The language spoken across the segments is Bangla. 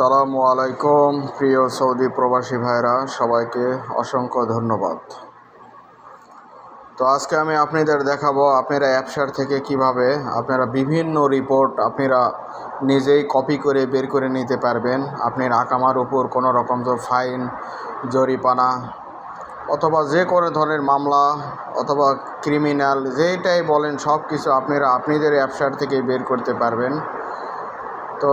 আসসালামু আলাইকুম, প্রিয় সৌদি প্রবাসী ভাইরা, সবাইকে অসংখ্য ধন্যবাদ। তো আজকে আমি আপনাদের দেখাবো আপনারা অ্যাপসার থেকে কীভাবে আপনারা বিভিন্ন রিপোর্ট আপনারা নিজেই কপি করে বের করে নিতে পারবেন। আপনার আকামার উপর কোনো রকম তো ফাইন জরিপানা অথবা যে কোনো ধরনের মামলা, অথবা ক্রিমিনাল যেটাই বলেন সব কিছু আপনারা আপনাদের অ্যাপসার থেকে বের করতে পারবেন। তো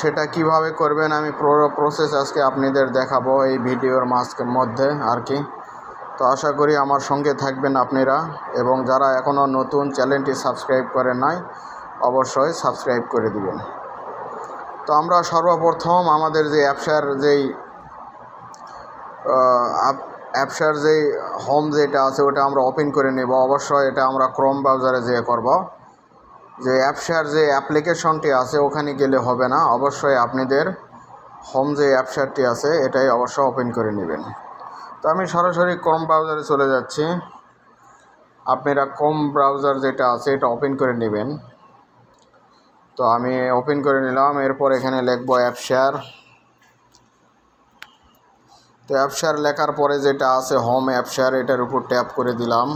সেটা কীভাবে করবেন আমি পুরো প্রসেস আজকে আপনাদের দেখাবো এই ভিডিওর মাঝকে, মধ্যে আর কি। তো আশা করি আমার সঙ্গে থাকবেন আপনারা এবং যারা এখনও নতুন চ্যানেলটি সাবস্ক্রাইব করে নাই, অবশ্যই সাবস্ক্রাইব করে দিবেন। তো আমরা সর্বপ্রথম আমাদের যে অ্যাপসার যেই অ্যাপসার যেই হোম যেটা আছে ওটা আমরা ওপেন করে নেব। অবশ্যই এটা আমরা ক্রোম ব্রাউজারে যেয়ে করব। যে অ্যাপসার যে অ্যাপ্লিকেশনটি আছে, ওখানে গেলে হবে না। অবশ্যই আপনাদের হোম যে অ্যাপসারটি আছে, এটাই অবশ্যই ওপেন করে নেবেন। তো আমি সরাসরি ক্রোম ব্রাউজারে চলে যাচ্ছি। আপনারা ক্রোম ব্রাউজার যেটা আছে, এটা ওপেন করে নেবেন। তো আমি ওপেন করে নিলাম। এরপর এখানে লিখব অ্যাপসার। তো অ্যাপসার লেখার পরে যেটা আছে, হোম অ্যাপসার, এটার উপর ট্যাপ করে দিলাম।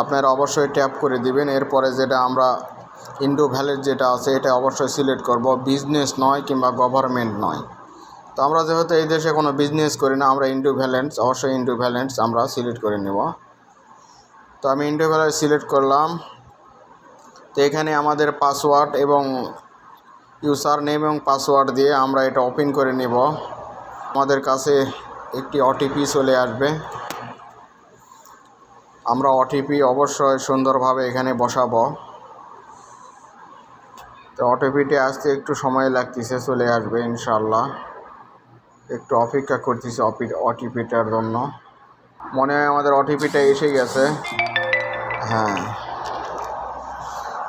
আপনারা অবশ্যই ট্যাপ করে দিবেন। এরপরে যেটা আমরা ইন্ডো ভ্যালেট যেটা আছে, এটা অবশ্যই সিলেক্ট করব। বিজনেস নয় কিংবা গভর্নমেন্ট নয়। তো আমরা যেহেতু এই দেশে কোনো বিজনেস করি না, আমরা ইন্ডো ভ্যালেন্স অবশ্যই ইন্ডো ভ্যালেন্স আমরা সিলেক্ট করে নেব। তো আমি ইন্ডো ভ্যালেন্স সিলেক্ট করলাম। তো এখানে আমাদের পাসওয়ার্ড এবং ইউজার নেম এবং পাসওয়ার্ড দিয়ে আমরা এটা ওপেন করে নেব। আমাদের কাছে একটি ওটিপি চলে আসবে। আমরা ওটিপি অবশ্যই সুন্দরভাবে এখানে বসাবো। তো ওটিপিটি আসতে একটু সময় লাগতেছে, চলে আসবে ইনশাল্লাহ একটু অপেক্ষা করতেছি ওটিপিটার জন্য। মনে হয় আমাদের ওটিপিটা এসে গেছে। হ্যাঁ।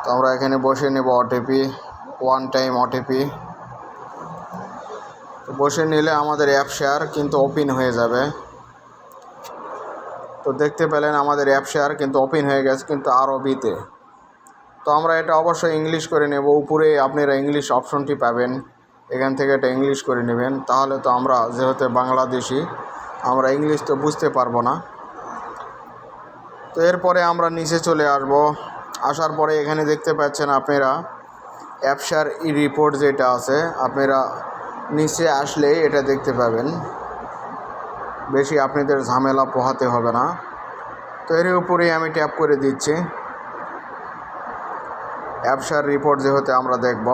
তো আমরা এখানে বসে নেব ওটিপি ওয়ান টাইম ওটিপি বসে নিলে আমাদের অ্যাপ শেয়ার কিন্তু ওপেন হয়ে যাবে। তো দেখতে পেলেন আমাদের অ্যাপ শেয়ার কিন্তু ওপেন হয়ে গেছে কিন্তু আরবিতে। তো আমরা এটা অবশ্যই ইংলিশ করে নেব। উপরে আপনারা ইংলিশ অপশনটি পাবেন। এখান থেকে এটা ইংলিশ করে নেবেন। তাহলে তো আমরা যেহেতু বাংলাদেশি, আমরা ইংলিশ তো বুঝতে পারব না। তো এরপরে আমরা নিচে চলে আসব। আসার পরে এখানে দেখতে পাচ্ছেন আপনারা অ্যাপসার ই রিপোর্ট যেটা আছে, আপনারা নিচে আসলে এটা দেখতে পাবেন। বেশি আপনাদের ঝামেলা পোহাতে হবে না। তো এর উপরেই আমি ট্যাপ করে দিচ্ছি। অ্যাপসার রিপোর্ট যেহেতু আমরা দেখব।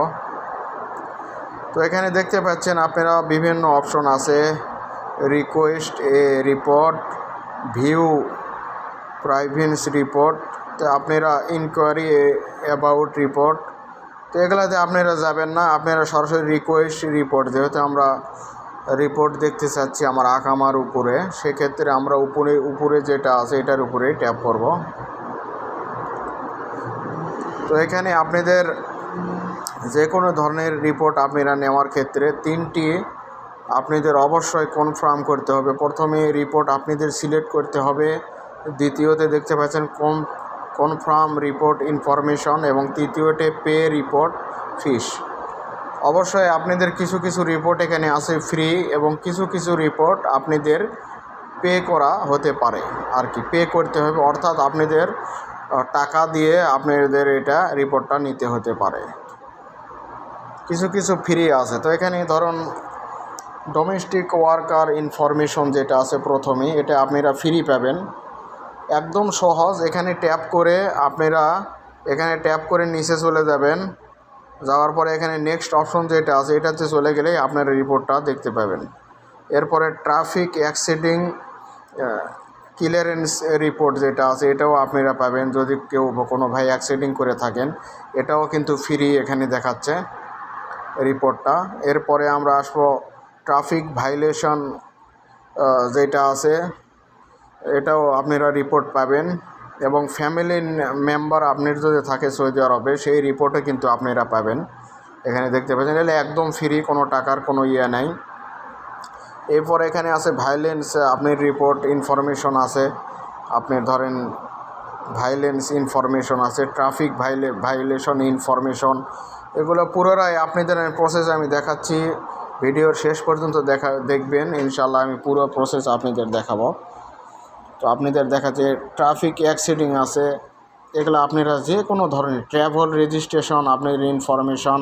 তো এখানে দেখতে পাচ্ছেন আপনারা বিভিন্ন অপশন আছে। রিকোয়েস্ট এ রিপোর্ট ভিউ প্রাইভেন্স রিপোর্ট তো আপনারা ইনকোয়ারি অ্যাবাউট রিপোর্ট তো এগুলাতে আপনারা যাবেন না, আপনারা সরাসরি রিকোয়েস্ট রিপোর্ট যেহেতু আমরা রিপোর্ট দেখতে চাচ্ছি আমার আকামার উপরে। সেক্ষেত্রে আমরা উপরে উপরে যেটা আছে এটার উপরে ট্যাপ করব। তো এখানে আপনাদের যে কোনো ধরনের রিপোর্ট আপনারা নেওয়ার ক্ষেত্রে তিনটি আপনাদের অবশ্যই কনফার্ম করতে হবে। প্রথমে রিপোর্ট আপনাদের সিলেক্ট করতে হবে। দ্বিতীয়তে দেখতে পাচ্ছেন কম কনফার্ম রিপোর্ট ইনফরমেশন এবং তৃতীয়তে পে রিপোর্ট ফিস অবশ্যই আপনাদের কিছু কিছু রিপোর্ট এখানে আছে ফ্রি এবং কিছু কিছু রিপোর্ট আপনাদের পে করা হতে পারে। আর কি পে করতে হবে, অর্থাৎ আপনাদের টাকা দিয়ে আপনাদের এটা রিপোর্টটা নিতে হতে পারে। কিছু কিছু ফ্রি আছে। তো এখানে ধরুন ডোমেস্টিক ওয়ার্কার ইনফরমেশন যেটা আছে প্রথমেই, এটা আপনারা ফ্রি পাবেন। একদম সহজ, এখানে ট্যাপ করে আপনারা, এখানে ট্যাপ করে নিচে চলে যাবেন। যাওয়ার পরে এখানে নেক্সট অপশন যেটা আছে, এটাতে চলে গেলেই আপনার রিপোর্টটা দেখতে পাবেন। এরপরে ট্রাফিক অ্যাক্সিডিং ক্লিয়ারেন্স রিপোর্ট যেটা আছে, এটাও আপনারা পাবেন। যদি কেউ কোনো ভাই অ্যাক্সিডিং করে থাকেন, এটাও কিন্তু ফ্রি এখানে দেখাচ্ছে রিপোর্টটা এরপরে আমরা আসব ট্রাফিক ভাইলেশন যেটা আছে, এটাও আপনারা রিপোর্ট পাবেন। এবং ফ্যামিলি মেম্বার আপনার যদি থাকে সৌদি আরবে, সেই রিপোর্টে কিন্তু আপনারা পাবেন। এখানে দেখতে পাচ্ছেন এলে একদম ফ্রি কোনো টাকার কোনো ইয়ে নাই। এরপর এখানে আছে ভাইলেন্স আপনার রিপোর্ট ইনফরমেশন আছে। আপনি ধরেন ভাইলেন্স ইনফরমেশন আছে ট্রাফিক ভাইলে ভাইলেশন ইনফরমেশন এগুলো পুরোটাই আপনাদের প্রসেস আমি দেখাচ্ছি। ভিডিওর শেষ পর্যন্ত দেখা, দেখবেন। ইনশাল্লাহ আমি পুরো প্রসেস আপনাদের দেখাবো। তো আপনাদের দেখাচ্ছে ট্রাফিক অ্যাক্সিডিং আছে। এগুলো আপনারা যে কোনো ধরনের ট্র্যাভেল রেজিস্ট্রেশন আপনার ইনফরমেশন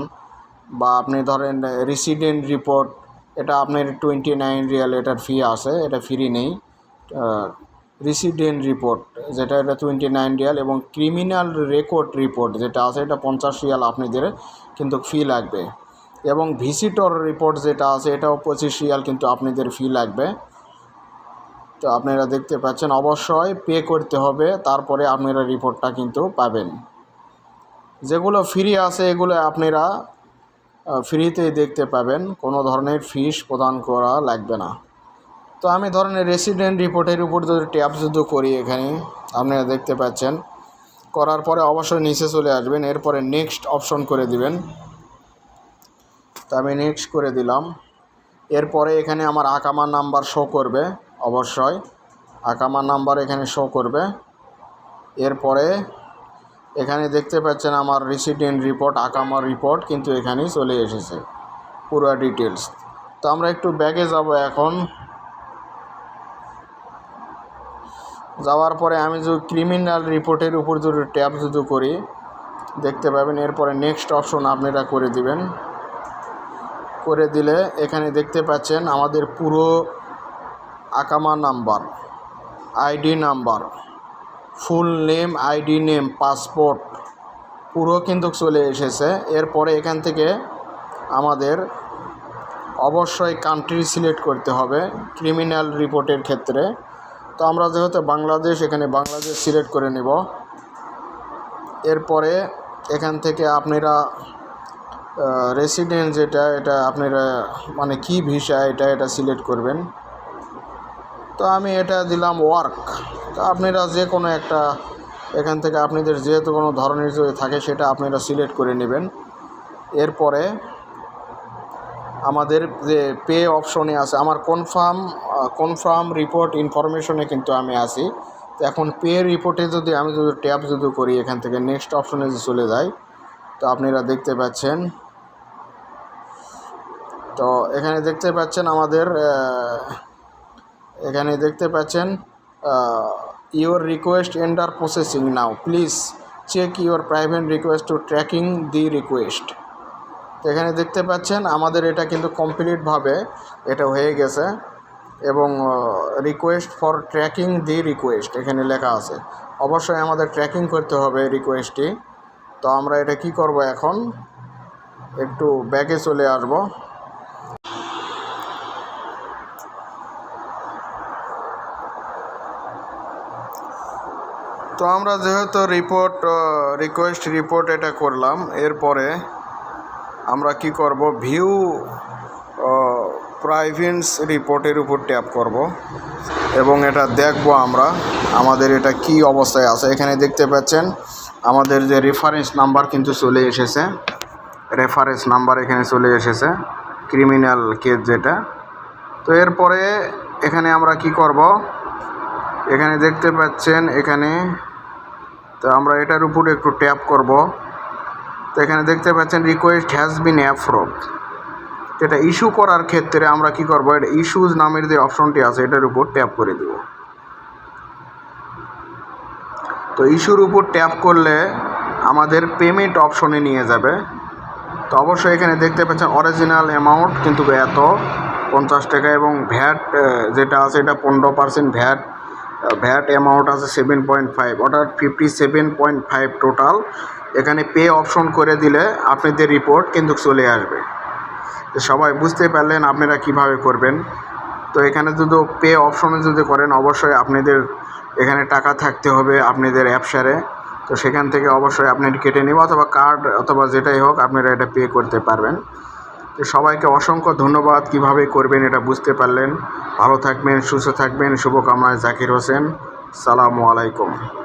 বা আপনি ধরেন রেসিডেন্ট রিপোর্ট এটা আপনার টোয়েন্টি নাইন রিয়াল এটার ফি আছে, এটা ফ্রি নেই। রেসিডেন্ট রিপোর্ট যেটা এটা টোয়েন্টি নাইন রিয়াল এবং ক্রিমিনাল রেকর্ড রিপোর্ট যেটা আছে, এটা পঞ্চাশ রিয়াল আপনাদের কিন্তু ফি লাগবে। এবং ভিজিটর রিপোর্ট যেটা আছে, এটাও পঁচিশ রিয়াল কিন্তু আপনাদের ফি লাগবে। তো আপনারা দেখতে পাচ্ছেন, অবশ্যই পে করতে হবে, তারপরে আপনারা রিপোর্টটা কিন্তু পাবেন। যেগুলো ফ্রি আছে, এগুলো আপনারা ফ্রিতেই দেখতে পাবেন, কোনো ধরনের ফিস প্রদান করা লাগবে না। তো আমি ধরনের রেসিডেন্ট রিপোর্টের উপর যদি ট্যাপ যদি করি এখানে, আপনারা দেখতে পাচ্ছেন, করার পরে অবশ্যই নিচে চলে আসবেন, এরপরে নেক্সট অপশন করে দিবেন। তো আমি নেক্সট করে দিলাম। এরপরে এখানে আমার আকামা নাম্বার শো করবে। অবশ্যই। আকামা নাম্বার এখানে শো করবে। এরপরে এখানে দেখতে পাচ্ছেন আমার রেসিডেন্ট রিপোর্ট আকামার রিপোর্ট কিন্তু এখানেই চলে এসেছে, পুরো ডিটেলস তো আমরা একটু ব্যাগে যাব এখন। যাওয়ার পরে আমি যদি ক্রিমিনাল রিপোর্টের উপর যদি ট্যাপ যদি করি, দেখতে পাবেন, এরপরে নেক্সট অপশন আপনারা করে দিবেন। করে দিলে এখানে দেখতে পাচ্ছেন আমাদের পুরো আকামা number, ID number, full name, ID name, passport, পুরো কিন্তু চলে এসেছে। এরপরে এখান থেকে আমাদের অবশ্যই কান্ট্রি সিলেক্ট করতে হবে ক্রিমিনাল রিপোর্টের ক্ষেত্রে। তো আমরা যেহেতু বাংলাদেশ, এখানে বাংলাদেশ সিলেক্ট করে নেব। এরপরে এখান থেকে আপনারা রেসিডেন্ট যেটা, এটা আপনারা মানে কি ভিসা এটা এটা সিলেক্ট করবেন। তো আমি এটা দিলাম ওয়ার্ক তো আপনারা যে কোনো একটা, এখান থেকে আপনাদের যেহেতু কোনো ধরনের যদি থাকে সেটা আপনারা সিলেক্ট করে নেবেন। এরপরে আমাদের যে পে অপশনে আছে, আমার কনফার্ম কনফার্ম রিপোর্ট ইনফরমেশনে কিন্তু আমি আছি। তো এখন পে রিপোর্টে যদি আমি যদি ট্যাপ যদি করি, এখান থেকে নেক্সট অপশনে যদি চলে যাই, তো আপনারা দেখতে পাচ্ছেন। তো এখানে দেখতে পাচ্ছেন আমাদের এখানে দেখতে পাচ্ছেন your request under processing now please check your private request to tracking the request তো এখানে দেখতে পাচ্ছেন, আমাদের এটা কিন্তু কমপ্লিটভাবে এটা হয়ে গেছে এবং request for tracking the request এখানে লেখা আছে। অবশ্যই আমাদের ট্র্যাকিং করতে হবে রিকোয়েস্টটি তো আমরা এটা কি করব এখন? একটু ব্যাগে চলে আসব। তো আমরা যেহেতু রিপোর্ট রিকোয়েস্ট রিপোর্ট এটা করলাম, এরপরে আমরা কি করব? ভিউ প্রাইভেন্স রিপোর্টের উপর ট্যাপ করব এবং এটা দেখব আমরা আমাদের এটা কি অবস্থায় আছে। এখানে দেখতে পাচ্ছেন আমাদের যে রেফারেন্স নাম্বার কিন্তু চলে এসেছে। রেফারেন্স নাম্বার এখানে চলে এসেছে ক্রিমিনাল কেস যেটা। তো এরপরে এখানে আমরা কি করব? এখানে দেখতে পাচ্ছেন এখানে তো আমরা এটার উপরে একটু ট্যাপ করব। তো এখানে দেখতে পাচ্ছেন রিকোয়েস্ট হ্যাজ বিন অ্যাপ্রুভ এটা ইস্যু করার ক্ষেত্রে আমরা কি করব? এটা ইস্যুজ নামের যে অপশনটি আছে, এটার উপর ট্যাপ করে দেব। তো ইস্যুর উপর ট্যাপ করলে আমাদের পেমেন্ট অপশনে নিয়ে যাবে। তো অবশ্যই এখানে দেখতে পাচ্ছেন অরিজিনাল অ্যামাউন্ট কিন্তু এত, পঞ্চাশ টাকা এবং ভ্যাট যেটা আছে এটা পনেরো পার্সেন্ট ভ্যাট ভ্যাট অ্যামাউন্ট আছে সেভেন পয়েন্ট ফাইভ অর্থাৎ fifty seven point five total এখানে পে অপশন করে দিলে আপনাদের রিপোর্ট কিন্তু চলে আসবে। সবাই বুঝতে পারলেন আপনারা কীভাবে করবেন। তো এখানে যদি পে অপশনে যদি করেন, অবশ্যই আপনাদের এখানে টাকা থাকতে হবে আপনাদের অ্যাপসারে তো সেখান থেকে অবশ্যই আপনি কেটে নেব অথবা কার্ড অথবা যেটাই হোক আপনারা এটা পে করতে পারবেন। তো সবাইকে অসংখ্য ধন্যবাদ কীভাবে করবেন এটা বুঝতে পারলেন। ভালো থাকবেন, সুস্থ থাকবেন, শুভকামনায় জাকির হোসেন। সালামু আলাইকুম।